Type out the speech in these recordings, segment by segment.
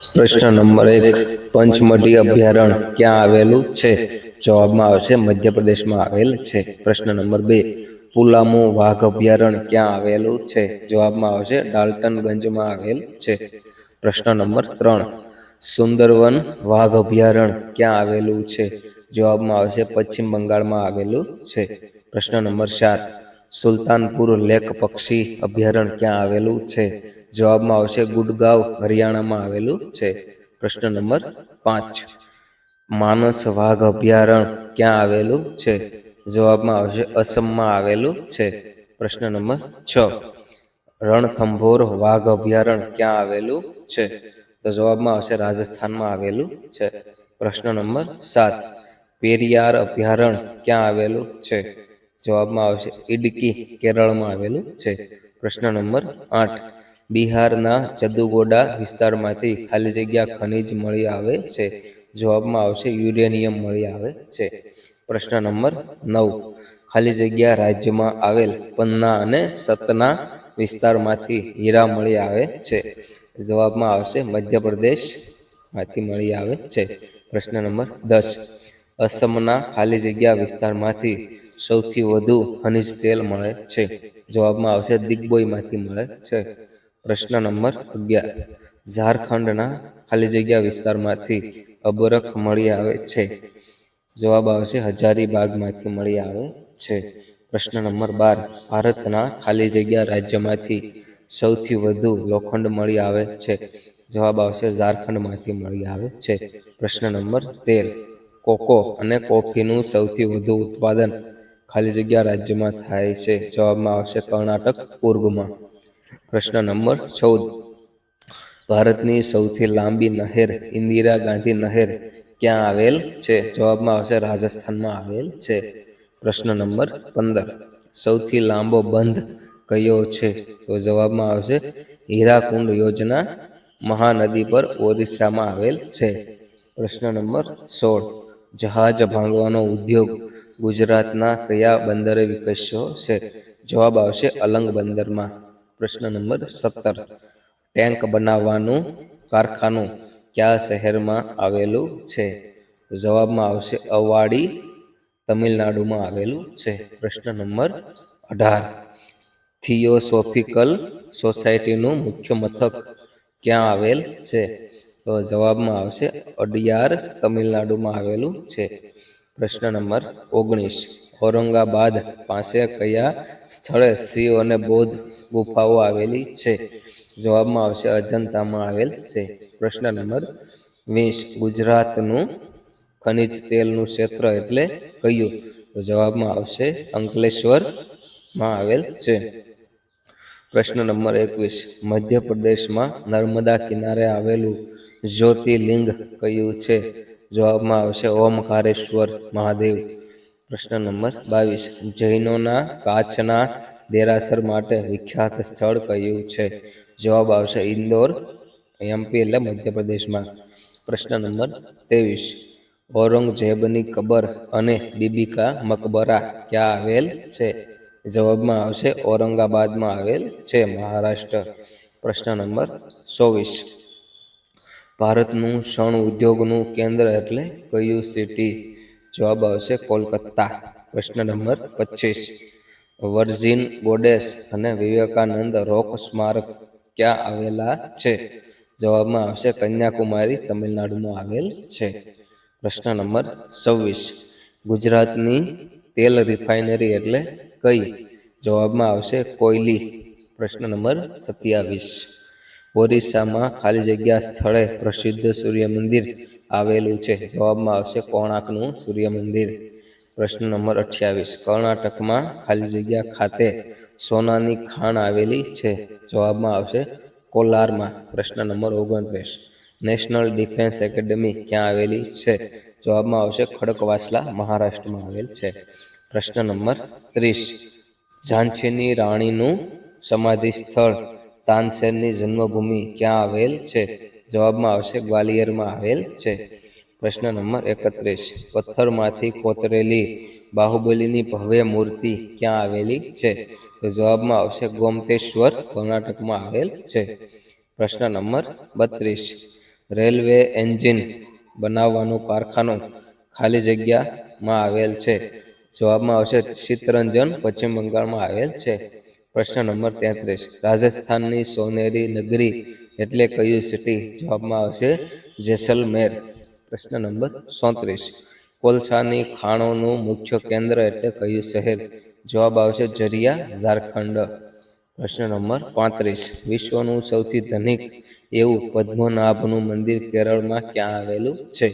પ્રશ્ન નંબર એક, પંચમઢી અભયારણ્ય ક્યાં આવેલું છે? જવાબમાં આવશે, મધ્યપ્રદેશમાં આવેલ છે. પ્રશ્ન નંબર બે, પુલામુ વાઘ અભયારણ્ય ક્યાં આવેલું છે? જવાબમાં આવશે, ડાલ્ટનગંજમાં આવેલ છે. પ્રશ્ન નંબર ત્રણ, સુંદરવન વાઘ અભયારણ્ય ક્યાં આવેલું છે? જવાબમાં આવશે, પશ્ચિમ બંગાળમાં આવેલું છે. પ્રશ્ન નંબર ચાર સુલતાનપુર લેક પક્ષી અભયારણ્ય ક્યાં આવેલું છે? જવાબમાં આવશે ગુડગાંવ, હરિયાણામાં આવેલું છે. પ્રશ્ન નંબર પાંચ. માનસ વાઘ અભયારણ્ય ક્યાં આવેલું છે? જવાબમાં આવશે અસમમાં આવેલું છે. પ્રશ્ન નંબર છ. રણથંભોર વાઘ અભયારણ્ય ક્યાં આવેલું છે? તો જવાબમાં આવશે રાજસ્થાનમાં આવેલું છે. પ્રશ્ન નંબર સાત. પેરિયાર અભયારણ્ય ક્યાં આવેલું છે? જવાબમાં આવશે. ઇડકી, કેરળમાં આવેલું છે. પ્રશ્ન નંબર આઠ. બિહારના ચદુગોડા વિસ્તારમાંથી ખાલી જગ્યા ખનિજ મળી આવે છે. જવાબમાં આવશે યુરેનિયમ મળી આવે છે. પ્રશ્ન નંબર નવ. ખાલી જગ્યા રાજ્યમાં આવેલ પન્ના અને સતના વિસ્તારમાંથી હીરા મળી આવે છે. જવાબમાં આવશે મધ્યપ્રદેશમાંથી મળી આવે છે. પ્રશ્ન નંબર દસ. અસમના ખાલી જગ્યા વિસ્તારમાંથી સૌથી વધુ ખનિજ તેલ મળે છે. જવાબમાં આવશે દિગ્બોયમાંથી મળે છે. પ્રશ્ન નંબર અગિયાર. ઝારખંડના ખાલી જગ્યા વિસ્તારમાંથી અબરખ મળી આવે છે. જવાબ આવશે હજારીબાગમાંથી મળી આવે છે. પ્રશ્ન નંબર બાર. ભારતના ખાલી જગ્યા રાજ્યમાંથી સૌથી વધુ લોખંડ મળી આવે છે. જવાબ આવશે ઝારખંડમાંથી મળી આવે છે. પ્રશ્ન નંબર તેર. કોકો અને કોફીનું સૌથી વધુ ઉત્પાદન ખાલી જગ્યા રાજ્યમાં થાય છે. જવાબમાં આવશે કર્ણાટક, પૂર્વમાં. પ્રશ્ન નંબર ચૌદ. ભારતની સૌથી લાંબી નહેર ઇન્દિરા ગાંધી નહેર ક્યાં આવેલ છે? જવાબમાં આવશે રાજસ્થાનમાં આવેલ છે. પ્રશ્ન નંબર પંદર. સૌથી લાંબો બંધ કયો છે? તો જવાબમાં આવશે હીરાકુંડ યોજના મહાનદી પર ઓરિસ્સામાં આવેલ છે. પ્રશ્ન નંબર સોળ. જહાજ ભાંગવાનો ઉદ્યોગ ગુજરાતના કયા બંદરે વિકસ્યો છે? જવાબ આવશે અલંગ બંદરમાં. પ્રશ્ન નંબર સત્તર. ટેન્ક બનાવવાનું કારખાનું કયા શહેરમાં આવેલું છે? જવાબમાં આવશે અવાડી, તમિલનાડુમાં આવેલું છે. પ્રશ્ન નંબર અઢાર. થિયોસોફિકલ સોસાયટીનું મુખ્ય મથક ક્યાં આવેલ છે? તો જવાબમાં આવશે, અડિયાર તમિલનાડુમાં આવેલું છે. પ્રશ્ન નંબર ઓગણીસ. ઔરંગાબાદ પાસે કયા સ્થળે શિવ અને બૌદ્ધ ગુફાઓ આવેલી છે? જવાબમાં આવશે, અજંતામાં આવેલ છે. પ્રશ્ન નંબર વીસ. ગુજરાતનું ખનિજ તેલનું ક્ષેત્ર એટલે કયું? તો જવાબમાં આવશે, અંકલેશ્વરમાં આવેલ છે. પ્રશ્ન નંબર એકવીસ. મધ્યપ્રદેશમાં નર્મદા કિનારે આવેલું જ્યોતિર્લિંગ કયું છે? જવાબમાં આવશે ઓમકારેશ્વર મહાદેવ. પ્રશ્ન નંબર બાવીસ. જૈનોના કાચના દેરાસર માટે વિખ્યાત સ્થળ કયું છે? જવાબ આવશે ઇન્દોર એમપી એટલે મધ્યપ્રદેશમાં. પ્રશ્ન નંબર ત્રેવીસ. ઔરંગઝેબની કબર અને બીબીકા મકબરા ક્યાં આવેલ છે? જવાબમાં આવશે ઔરંગાબાદમાં આવેલ છે મહારાષ્ટ્ર. પ્રશ્ન નંબર ચોવીસ. ભારતનું શણ ઉદ્યોગનું કેન્દ્ર એટલે કયું સિટી? જવાબ આવશે કોલકાતા. પ્રશ્ન નંબર પચીસ. વર્જિન ગોડેસ અને વિવેકાનંદ રોક સ્મારક ક્યાં આવેલા છે? જવાબમાં આવશે કન્યાકુમારી, તમિલનાડુમાં આવેલ છે. પ્રશ્ન નંબર છવ્વીસ. ગુજરાતની તેલ રિફાઇનરી એટલે કઈ? જવાબમાં આવશે કોયલી. પ્રશ્ન નંબર સત્યાવીસ. ઓરિસ્સામાં ખાલી જગ્યા સ્થળે પ્રસિદ્ધ સૂર્ય મંદિર આવેલું છે. જવાબમાં આવશે કોણાકનું સૂર્ય મંદિર પ્રશ્ન નંબર અઠ્યાવીસ. કર્ણાટકમાં ખાલી જગ્યા ખાતે સોનાની ખાણ આવેલી છે. જવાબમાં આવશે કોલારમાં. પ્રશ્ન નંબર ઓગણત્રીસ. નેશનલ ડિફેન્સ એકેડમી ક્યાં આવેલી છે? જવાબમાં આવશે ખડકવાસલા, મહારાષ્ટ્રમાં આવેલ છે. પ્રશ્ન નંબર ત્રીસ. ઝાંસીની રાણીનું સમાધિ સ્થળ તાનસેનની જન્મભૂમિ ક્યાં આવેલ છે? જવાબમાં આવશે ગ્વાલિયરમાં આવેલ છે. પ્રશ્ન નંબર એકત્રીસ. પથ્થરમાંથી કોતરેલી બાહુબલીની ભવ્ય મૂર્તિ ક્યાં આવેલી છે? તો જવાબમાં આવશે ગોમતેશ્વર, કર્ણાટકમાં આવેલ છે. પ્રશ્ન નંબર બત્રીસ. રેલવે એન્જિન બનાવવાનું કારખાનું ખાલી જગ્યામાં આવેલ છે. જવાબમાં આવશે ચિત્તરંજન પશ્ચિમ બંગાળમાં આવેલ છે. પ્રશ્ન નંબર તેત્રીસ. રાજસ્થાનની સોનેરી નગરી એટલે કયું સિટી જવાબમાં આવશે જેસલમેર. પ્રશ્ન નંબર સોત્રીસ. કોલસાની ખાણોનું મુખ્ય કેન્દ્ર એટલે કયું શહેર? જવાબ આવશે જરિયા, ઝારખંડ. પ્રશ્ન નંબર પાંત્રીસ. વિશ્વનું સૌથી ધનિક એવું પદ્મનાભનું મંદિર કેરળમાં ક્યાં આવેલું છે?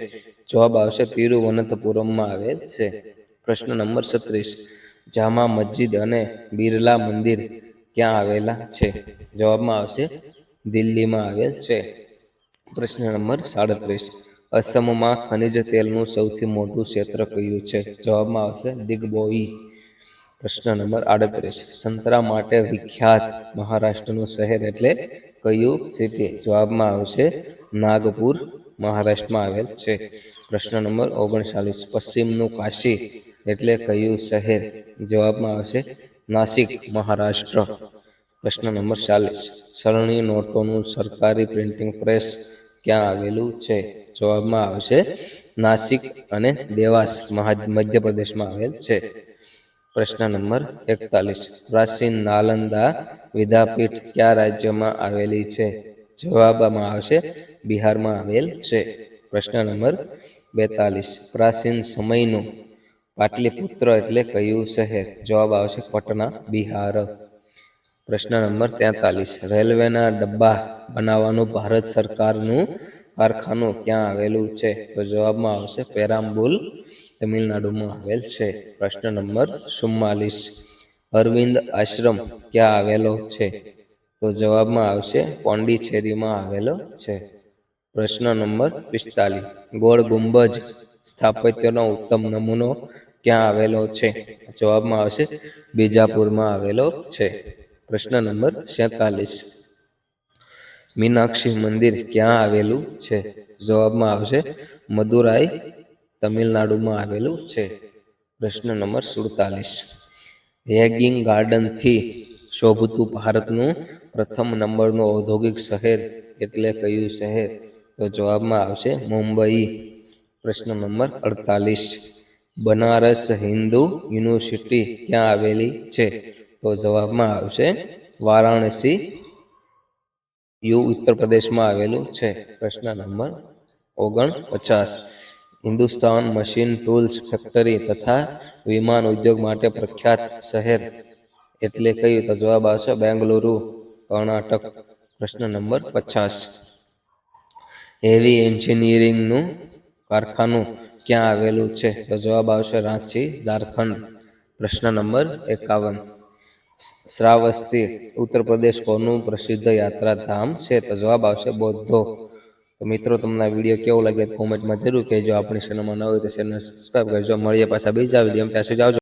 જવાબ આવશે તિરુવનંતપુરમમાં આવેલ છે. પ્રશ્ન નંબર સત્રીસ. જામા મસ્જિદ અને બિરલા મંદિર ક્યાં આવેલા છે? જવાબમાં આવશે, દિલ્હીમાં આવેલ છે. પ્રશ્ન નંબર સાડત્રીસ. અસમમાં ખનિજ તેલનું સૌથી મોટું ક્ષેત્ર કયું છે? જવાબમાં આવશે, દિગ્બોઈ. પ્રશ્ન નંબર આડત્રીસ. સંતરા માટે વિખ્યાત મહારાષ્ટ્રનું શહેર એટલે કયું સિટી જવાબમાં આવશે, નાગપુર, મહારાષ્ટ્રમાં આવેલ છે. પ્રશ્ન નંબર ઓગણચાલીસ. પશ્ચિમનું કાશી. એટલે કયું શહેર? જવાબમાં આવશે નાસિક મહારાષ્ટ્ર. પ્રશ્ન નંબર ચાલીસ. સરણી નોટોનું સરકારી પ્રિન્ટિંગ પ્રેસ ક્યાં આવેલું છે? જવાબમાં આવશે નાસિક અને દેવાસ મધ્યપ્રદેશમાં આવેલ છે. પ્રશ્ન નંબર એકતાલીસ. પ્રાચીન નાલંદા વિદ્યાપીઠ કયા રાજ્યમાં આવેલી છે? જવાબમાં આવશે બિહારમાં આવેલ છે. પ્રશ્ન નંબર બેતાલીસ. પ્રાચીન સમયનું પાટલીપુત્ર એટલે કયું શહેર? જવાબ આવશે પટના, બિહાર. પ્રશ્ન નંબર તેતાલીસ. રેલવેના ડબ્બા બનાવવાનું ભારત સરકારનું કારખાનું ક્યાં આવેલું છે? તો જવાબમાં આવશે પેરામ્બુલ તમિલનાડુમાં આવેલ છે. પ્રશ્ન નંબર ચુમ્માલીસ. અરવિંદ આશ્રમ ક્યાં આવેલો છે? તો જવાબમાં આવશે પોંડિચેરીમાં આવેલો છે. પ્રશ્ન નંબર પિસ્તાલીસ. ગોળ ગુંબજ સ્થાપત્યનો ઉત્તમ નમૂનો ક્યાં આવેલો છે? જવાબમાં આવશે, બીજાપુરમાં આવેલો છે. પ્રશ્ન નંબર સેતાલીસ. મીનાક્ષી મંદિર ક્યાં આવેલું છે? જવાબમાં આવશે, મદુરાઈ, તમિલનાડુમાં આવેલું છે. પ્રશ્ન નંબર સુડતાલીસ. હેગિંગ ગાર્ડનથી શોભતું ભારતનું પ્રથમ નંબરનું ઔદ્યોગિક શહેર એટલે કયું શહેર? તો જવાબમાં આવશે મુંબઈ. પ્રશ્ન નંબર અડતાલીસ. બનારસ હિન્દુ યુનિવર્સિટી ક્યાં આવેલી છે? તો જવાબમાં આવશે વારાણસી, યુ ઉત્તર પ્રદેશમાં આવેલું છે. પ્રશ્ન નંબર ઓગણ પચાસ હિન્દુસ્તાન મશીન ટૂલ્સ ફેક્ટરી તથા વિમાન ઉદ્યોગ માટે પ્રખ્યાત શહેર એટલે કયું? તો જવાબ આવશે બેંગલુરુ, કર્ણાટક. પ્રશ્ન નંબર પચાસ. હેવી એન્જિનિયરિંગનું કારખાનું ક્યાં આવેલું છે? તો જવાબ આવશે રાંચી, ઝારખંડ. પ્રશ્ન નંબર એકાવન. શ્રાવસ્તી, ઉત્તર પ્રદેશ કોનું પ્રસિદ્ધ યાત્રાધામ છે? તો જવાબ આવશે બૌદ્ધો. તો મિત્રો, તમને આ વીડિયો કેવો લાગે કોમેન્ટમાં જરૂર કહેજો. આપણી ચેનલમાં ન હોય તો ચેનલ સબસ્ક્રાઈબ કરજો. મળીએ પાછા બીજા વીડિયો ત્યાં સુધી આવજો.